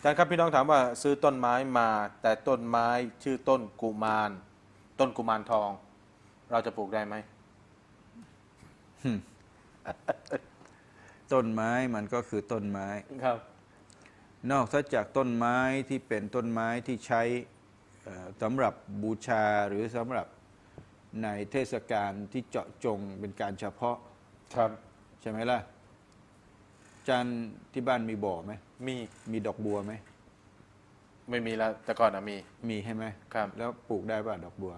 อาจารย์ครับพี่น้องถามว่าซื้อต้นไม้มา แต่ต้นไม้ชื่อต้นกุมาร ต้นกุมารทอง เราจะปลูกได้ไหมต้นไม้มันก็คือต้นไม้ครับ นอกจากต้นไม้ที่เป็นต้นไม้ที่ใช้เอ่อสำหรับบูชาหรือสำหรับในเทศกาลที่เจาะจงเป็นการเฉพาะ ครับ ใช่ไหมล่ะ จันที่บ้านมีบ่อไหมมีมีดอกบัวไหมไม่มีแล้วแต่ก่อนอะมี มีใช่ไหมครับ แล้วปลูกได้ป่ะดอกบัว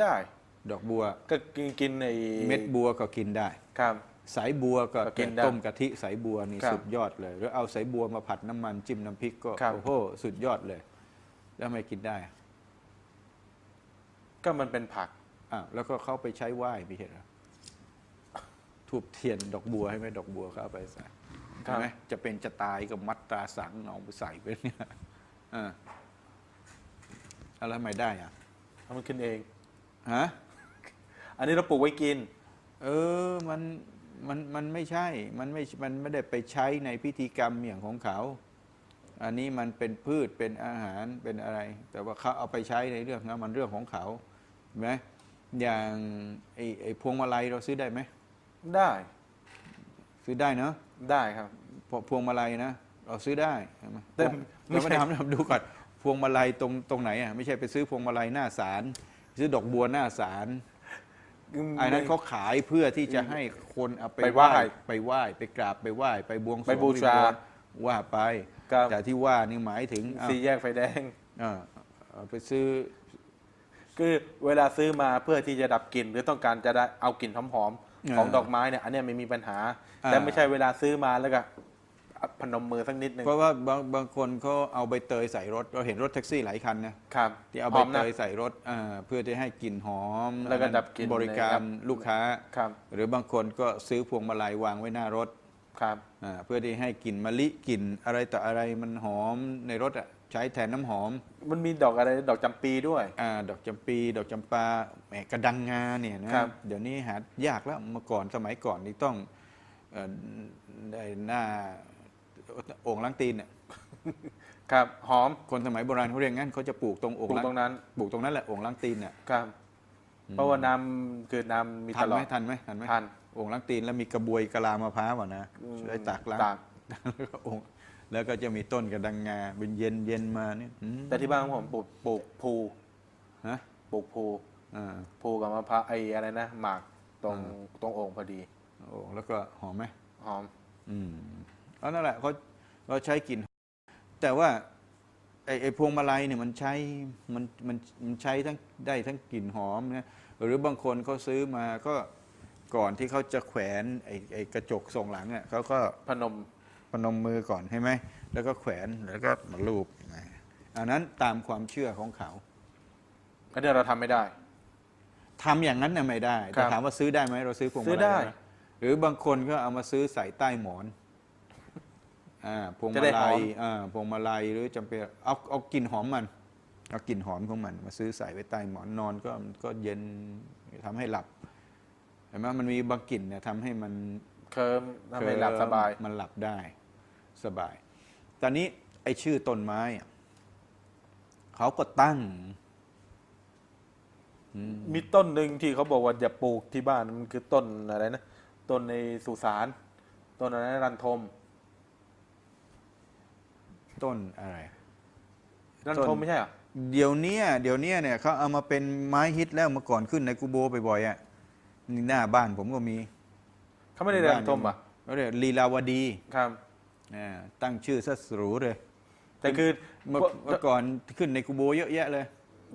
ได้ดอกบัวก็กินกินไอ้เม็ดบัวก็กินได้ ครับ สายบัวก็ก็กินได้ต้มกะทิสายบัวนี่ครับสุดยอดเลย หรือเอาสายบัวมาผัดน้ำมันจิ้มน้ำพริกก็ครับ โอ้โหสุดยอดเลย แล้วทำไม่กินได้อะก็มันเป็นผัก อ้าวแล้วก็เข้าไปใช้ไหว้ไม่ใช่เหรอทูบเทียนดอกบัวให้ไหมดอกบัวเข้าไปใส่ครับ ใช่ไหมจะเป็นจะตายก็มัดตราสังเอาไปใส่ไปเนี่ยอ่าอะไรไม่ได้อะทำมันขึ้นเองฮะอันนี้เราปลูกไว้กิน เออมันมันมันไม่ใช่ มันไม่ มันไม่ได้ไปใช้ในพิธีกรรมอย่างของเขา อันนี้มันเป็นพืช เป็นอาหาร เป็นอะไร แต่ว่าเขาเอาไปใช้ในเรื่องนั้นมันเรื่องของเขาเห็นไหมอย่างไอ้ไอ้พวงมาลัยเราซื้อได้ไหม ได้ ซื้อได้เนาะ ได้ครับพวพวงมาลัยนะเราซื้อได้เห็นไหมแต่เราไม่ไม่ใช่ทำทำดูก่อนพวงมาลัยตรงตรงไหนอะไม่ใช่ไปซื้อพวงมาลัยหน้าศาลซื้อดอกบัวหน้าศาลไอ้นั้นเขาขายเพื่อที่จะให้คนเอาไปไปไหว้ไปไหว้ไปกราบไปไหว้ไปบวงสรวงไปบูชาว่าไปครับ แต่ที่ว่านี่หมายถึงเอาสี่แยกไฟแดงเอาเอาไปซื้อ คือเวลาซื้อมาเพื่อที่จะดับกลิ่นหรือต้องการจะได้เอากลิ่นหอมๆ ของดอกไม้เนี่ยอันเนี้ยไม่มีปัญหา แต่ไม่ใช่เวลาซื้อมาแล้วก็พนมมือสักนิดหนึ่งเพราะว่าบางบางคนเขาเอาใบเตยใส่รถ เราเห็นรถแท็กซี่หลายคันนะครับที่เอาหใบอมเตนะยใส่รถอ่าเพื่อที่ให้กลิ่นหอมแล้วก็ดับกลิ่นบริการนะครับลูกค้าครับหรือบางคนก็ซื้อพวงมาลัยวางไว้หน้ารถครับอ่าเพื่อที่ให้กลิ่นมะลิกลิ่นอะไรต่ออะไรมันหอมในรถอะ ใช้แทนน้ำหอมมันมีดอกอะไรดอกจำปีด้วย อาดอกจำปี ดอกจำปาแหมกระดังงาเนี่ยนะครับ เดี๋ยวนี้หายากแล้วเมื่อก่อนสมัยก่อนนี่ต้องเอ่อได้หน้าโอ่งล้างตีนเนี่ยครับหอมคนสมัยโบราณเขาเรียกงั้นเขาจะปลูกตรงปโอ่งลูกล้างตรงนั้นปลูกตรงนั้นแหละโอ่งล้างตีนเนี่ยครับ เพราะว่าน้ำคือน้ำมีทัตนลอไหมด ทันไหมทันไหมทัน โอ่งล้างตีนแล้วมีกระบวยกะลามะพร้าวอะนะอืมใช้ตักล้างตาก แล้วก็โอ่ง แล้วก็จะมีต้นกระดังงาเป็นเย็นเย็นมาเนี่ยอืมแต่ที่บ้านของผมปลูกปลูกภูฮะปลูกภูอ่าภูกับมะพร้าวไอ้อะไรนะหมากตรงอ่าตรงโอ่งพอดีโอ่งแล้วก็หอมไหม หอม อืมเอานั่นแหละเขาเราใช้กลิ่นแต่ว่า ไอ้ไอ้พวงมาลัยเนี่ยมันใช้มันมันมันใช้ทั้งได้ทั้งกลิ่นหอมนะหรือบางคนเขาซื้อมาก็ก่อนที่เขาจะแขวนไอ้ไอ้กระจกส่งหลังอะเขาก็พนม พนมมือก่อนใช่ไหม แล้วก็แขวนแล้วก็มาลูบอันนั้นตามความเชื่อของเขาอันนี้เราทำไม่ได้ทำอย่างนั้นน่ะไม่ได้ครัแต่บถามว่าซื้อได้ไหมเราซื้อพวงมาซื้ลัอยได้หหรือบางคนก็เอามาซื้อใส่ใต้หมอนอ่าพวงจะมาได้หลัอยมอ่าพวงมาลัยหรือจำเป็นเอาเอากลิ่นหอมมันเอากลิ่นหอมของมัน มาซื้อใส่ไว้ใต้หมอนนอนก็ก็เย็นทำให้หลับเห็นไหมมันมีบางกลิ่นเนี่ยทำให้มัน เคิมทำให้หลับสบาย มันหลับได้สบาย ตอนนี้ไอ้ชื่อต้นไม้อะเขาก็ตั้งอืมมีต้นหนึ่งที่เขาบอกว่าอย่าปลูกที่บ้านมันคือต้นอะไรนะ ต้นในสุสาน ต้นอะไรนะรันทม ต้นอะไรรันต้ทนมไม่ใช่เหรอเดี๋ยวเนี้ยเดี๋ยวเนี้ยเนี่ยเขาเอามาเป็นไม้ฮิตแล้วเมื่อก่อนขึ้นในกูโบบ่อยๆอะนี่หน้าบ้านผมก็มี เขาไม่ได้รันทมอะเขาเรียกลีลาวดีครับอ่าตั้งชื่อซะหรูเลย แต่คือเมื่อเมื่อก่อนขึ้นในกูโบเยอะแยะเลย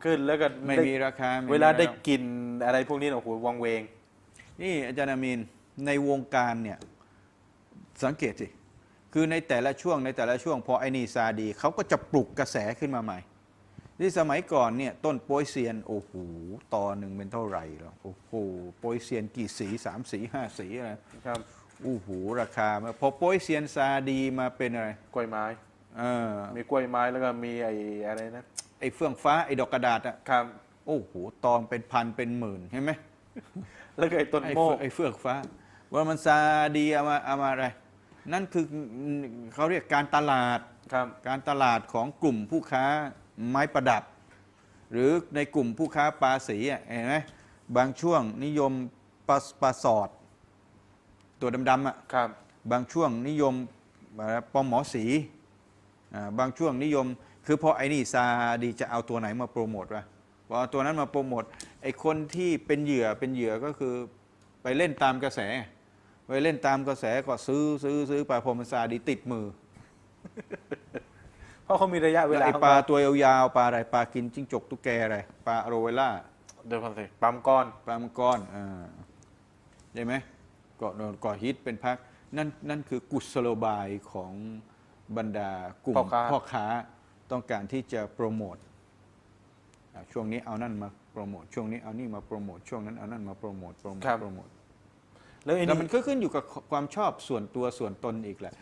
ขึ้นแล้วก็ไม่ด้มีราคาม่มีเวลาได้แวกลินอะไรพวกนี้เนี่ยโอ้โหวังเวง นี่อาจารย์อามีนในวงการเนี่ยสังเกตสิคือในแต่ละช่วงในแต่ละช่วงพอไอ้นี่ซาดีเขาก็จะปลุกกระแสขึ้นมาใหม่ ที่สมัยก่อนเนี่ยต้นโปยเซียนโอ้โหตอหนึ่งเป็นเท่าไหร่แล้วโอ้โหโปยเซียนกี่สีสามสีห้าสีอะไรครับโอ้โหราคามาพอโปยเซียนซาดีมาเป็นอะไรกล้วยไม้เออมีกล้วยไม้แล้วก็มีไอ้อะไรนะไอ้เฟื่องฟ้าไอ้ดอกกระดาษอะครับโอ้โหตอมเป็นพันเป็นหมื่นเห็นไหมแล้วก็ไอ้ต้นไอ้โมเฟืกอกไอ้เฟือกฟ้า ว่ามันซาดีเอามาเอามาอะไร นั่นคือเขาเรียกการตลาดครับการตลาดของกลุ่มผู้ค้า ไม้ประดับ หรือในกลุ่มผู้ค้าปลาสีอะเห็นไหมบางช่วงนิยมปลาปลาสอด ตัวดำๆอะครับ บางช่วงนิยมอะไรปอมหมอสีอ่าบางช่วงนิยม คือพอไอ้นี่ซาดีจะเอาตัวไหนมาโปรโมทวะพอเอาตัวนั้นมาโปรโมทไอ้คนที่เป็นเหยื่อเป็นเหยื่อก็คือไปเล่นตามกระแส ไปเล่นตามกระแสก็ซื้อซื้อซื้อไปพอมันซาดีติดมือ เพราะเขามีระยะเวแล้วลาไอ้ปลาตัวยาวๆปลาอะไรปลากินจิ้งจกตุ๊กแกอะไรปลาโรเวล่าเดี๋ยวก่อนสิปั๊มก้อน ปลามังกรอ่าใช่ไหมก็โดนก่อฮิตเป็นพักนั่นนั่นคือกุศโลบายของบรรดากลุ่มพ่อค้า พ่อค้าต้องการที่จะโปรโมทอ่าช่วงนี้เอานั่นมาโปรโมทช่วงนี้เอานี่มาโปรโมทช่วงนั้นเอานั่นมาโปรโมทโปรโมทโปรโมท แล้วไอ้แต่นี่มันก็ขึ้นอยู่กับความชอบส่วนตัวส่วนตนอีกแหละ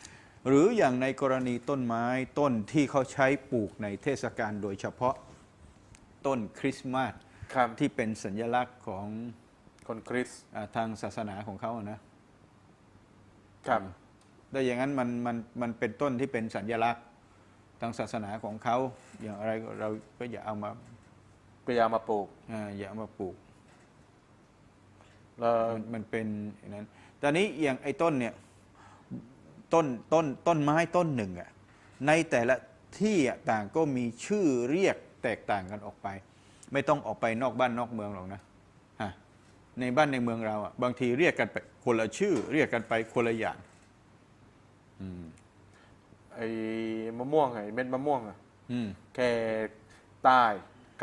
หรืออย่างในกรณีต้นไม้ต้นที่เขาใช้ปลูกในเทศกาลโดยเฉพาะต้นคริสต์มาสครับที่เป็นสัญลักษณ์ของคนคริสต์อาทางศาสนาของเขาอะนะ ครับ แต่อย่างนั้นมันมันมันเป็นต้นที่เป็นสัญลักษณ์ทางศาสนาของเขาอย่างอะไรก็เราก็อย่าเอามาพยายามมาปลูกอ่าอย่าเอามาปลูกแล้วมันมันเป็นอย่างนั้นตอนนี้อย่างไอ้ต้นเนี่ย ต้นต้นต้นไม้ต้นหนึ่งอะในแต่ละที่อะต่างก็มีชื่อเรียกแตกต่างกันออกไป ไม่ต้องออกไปนอกบ้านนอกเมืองหรอกนะฮะในบ้านในเมืองเราอะบางทีเรียกกันไปคนละชื่อ เรียกกันไปคนละอย่างอืมไอ้มะม่วงไอ้เม็ดมะม่วงอะอืม แค่ใต้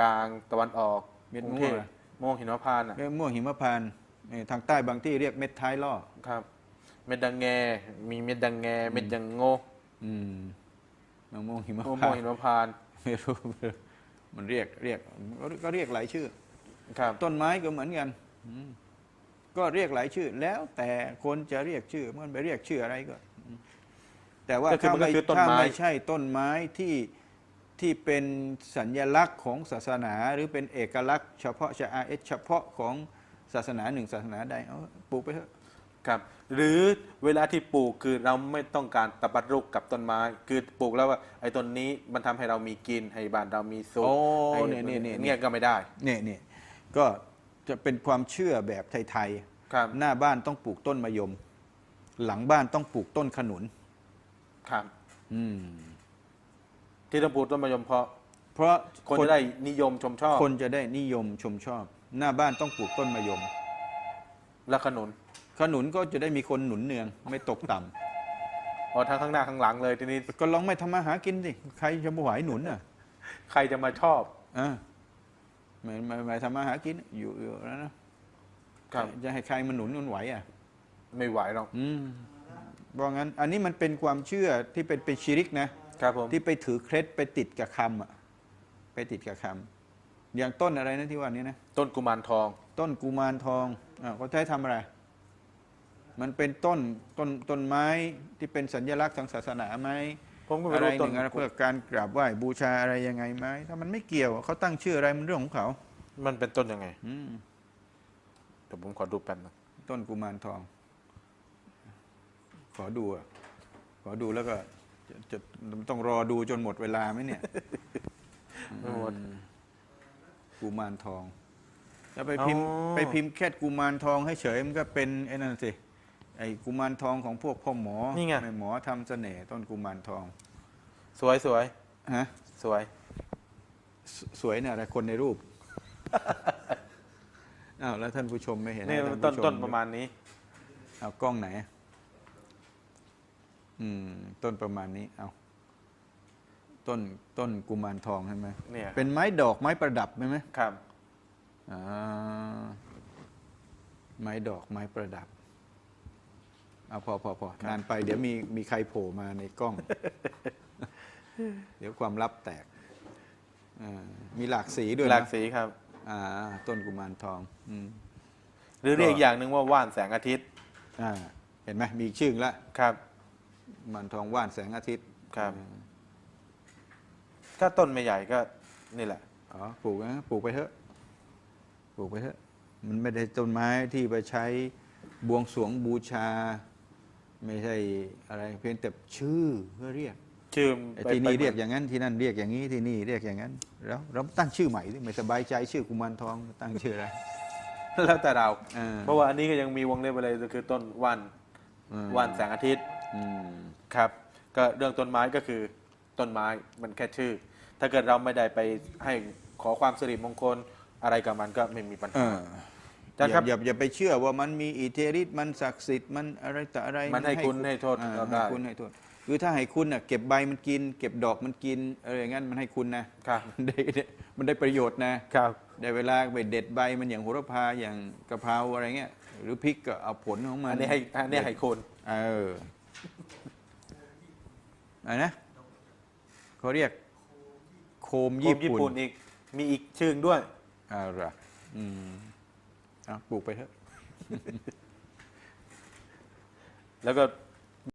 กลางตะวันออกเม็ดกรุมะงม่เทวงพอะมะม่วงหินมะพานต์อะเรียกม่วงหิมพานต์เอ่อทางใต้บางที่เรียกเม็ดท้ายล่อ ครับ เม็ดดังแง มีเม็ดดังแง เม็ดดังโงอืมมะม่วงหิมมะม่วพางนหิต์นมะพานต์ไม่รู้มันเรียกเรียกก็เรียกหลายชื่อ ครับ ต้นไม้ก็เหมือนกันอืมก็เรียกหลายชื่อ แล้วแต่คนจะเรียกชื่อ มันไปเรียกชื่ออะไรก็อืมแต่ว่าก็คือถ้ามันก็ไม่คือต้นถ้าไม้ไม่ใช่ต้นไม้ที่ที่เป็นสัญลักษณ์ของศาสนา หรือเป็นเอกลักษณ์เฉพาะเฉพาะเฉพาะของศาสนาหนึ่งศาสนาใดเอาปลูกไปเถอะ ครับหรือเวลาที่ปลูกคือเราไม่ต้องการตะบัดรุกกับต้นไม้ คือปลูกแล้วว่าไอ้ต้นนี้มันทำให้เรามีกินให้บ้านเรามีสุขโอ้ให้เนี่ยเนี่ยเนี่ย เนี่ยก็ไม่ได้เนี่ยเนี่ยก็จะเป็นความเชื่อแบบไทยครับๆหน้าบ้านต้องปลูกต้นมะยม หลังบ้านต้องปลูกต้นขนุน ครับ อืม ที่ต้องปลูกต้นมะยมเพราะเพราะคนจะได้นิยมชมชอบคนจะได้นิยมชมชอบ หน้าบ้านต้องปลูกต้นมะยม และขนุน ขนุนก็จะได้มีคนหนุนเนืองไม่ตกต่ำพอทั้งข้างหน้าข้างหลังเลยทีนี้ก็ลองไม่ทำมาหากินสิใครจะมาไหวหนุนอะใครจะมาชอบอ่าไม่ไม่ไม่ทำมาหากินอยู่อยู่แล้วนะครับจะให้ใครมาหนุนมันไหวอะ ไม่ไหวหรอกอืมเพราะงั้น อันนี้มันเป็นความเชื่อที่เป็นเป็นชิริกนะ ครับผมที่ไปถือเคล็ดไปติดกับคำอะไปติดกับคำอย่างต้นอะไรนะที่ว่านี้นะต้นกุมารทอง ต้นกุมารทองอ่าเขาใช้ทำอะไร มันเป็นต้นต้นต้นไม้ที่เป็นสัญลักษณ์ทางศาสนาไหมผมก็ไม่อะไรรู้หต้นนึ่งอะไรเพื่อการกราบไหว้บูชาอะไรยังไงไหมถ้ามันไม่เกี่ยวเขาตั้งชื่ออะไรมันเรื่องของเขามันเป็นต้นยังไงอืมเดี๋ยวผมขอดูแป๊บนึงต้นกุมารทอง ขอดูอะขอดูแล้วก็จะจะต้องรอดูจนหมดเวลาไหมเนี่ยไม่หมดกุมารทอง แล้วไปพิมพ์ไปพิมพ์แค่กุมารทองให้เฉยมันก็เป็นไอ้นั่นสิ ไอ้กุมารทองของพวกพ่อหมอนี่ไง แม่หมอทำเสน่ห์ต้นกุมารทองสวยสวยฮะสวย สสวยเนี่ยอะไรคนในรูป อ้าวแล้วท่านผู้ชมไม่เห็นนี่ให้ท่าต้นผู้ชต้นประมาณนี้ เอากล้องไหน อืม ต้นประมาณนี้ เอาต้นต้นกุมารทองใช่ไหมเนี่ย เป็นไม้ดอกไม้ประดับใช่ไหมครับ อ่าไม้ดอกไม้ประดับ เอาพอพอพอนานไปเดี๋ยวมีมีใครโผล่มาในกล้อง เดี๋ยวความลับแตกอ่ามีหลากสีด้วยนะหลากสีครับอ่าต้นกุมารทองอืมหรือเรียกก็อีกอย่างหนึ่งว่าว่านแสงอาทิตย์อ่าเห็นไหมมีอีกชื่อละครับกุมารทองว่านแสงอาทิตย์ครับอ่าถ้าต้นไม่ใหญ่ก็นี่แหละอ๋อปลูกนะปลูกไปเถอะปลูกไปเถอะ มันไม่ได้ต้นไม้ที่ไปใช้บวงสรวงบูชา ไม่ใช่อะไรเพียงแต่ชื่อเพื่อเรียกชื่อไอ้ไปที่นี่ไปเรียกอย่างนั้นที่นั่นเรียกอย่างนี้ที่นี่เรียกอย่างนั้น แล้วเราตั้งชื่อใหม่ดิไม่สบายใจชื่อกุมารทองตั้งชื่ออะไรแล้วแต่เราเออเพราะว่าอันนี้ก็ยังมีวงเล็บอะไรก็คือต้นวันอืมวันแสงอาทิตย์อืมครับ ก็เรื่องต้นไม้ก็คือต้นไม้มันแค่ชื่อ ถ้าเกิดเราไม่ได้ไปให้ขอความสิริมงคลอะไรกับมันก็ไม่มีปัญเอหา ออาจารย์ครับอย่าอย่าอย่าไปเชื่อว่ามันมีอิทธิฤทธิ์มันศักดิ์สิทธิ์มันอะไรต่ออะไรมันให้คุณให้โทษอ่าเราได้ให้คุณให้โทษคือถ้าให้คุณน่ะเก็บใบมันกิน เก็บดอกมันกินอะไรอย่างนั้นมันให้คุณนะครับมันได้มันได้ประโยชน์นะครับได้เวลาไปเด็ดใบมันอย่างโหระพาอย่างกะเพราอะไรเงี้ยหรือพริกก็เอาผลของมันอันนี้ให้อันนี้ให้คุณเอออะไรนะเขาเรียก โคมโคญี่มญี่ปุ่ปุ่นนอีกมีอีกชื่อด้วยเอาละอืมเอา ปลูกไปเถอะ แล้วก็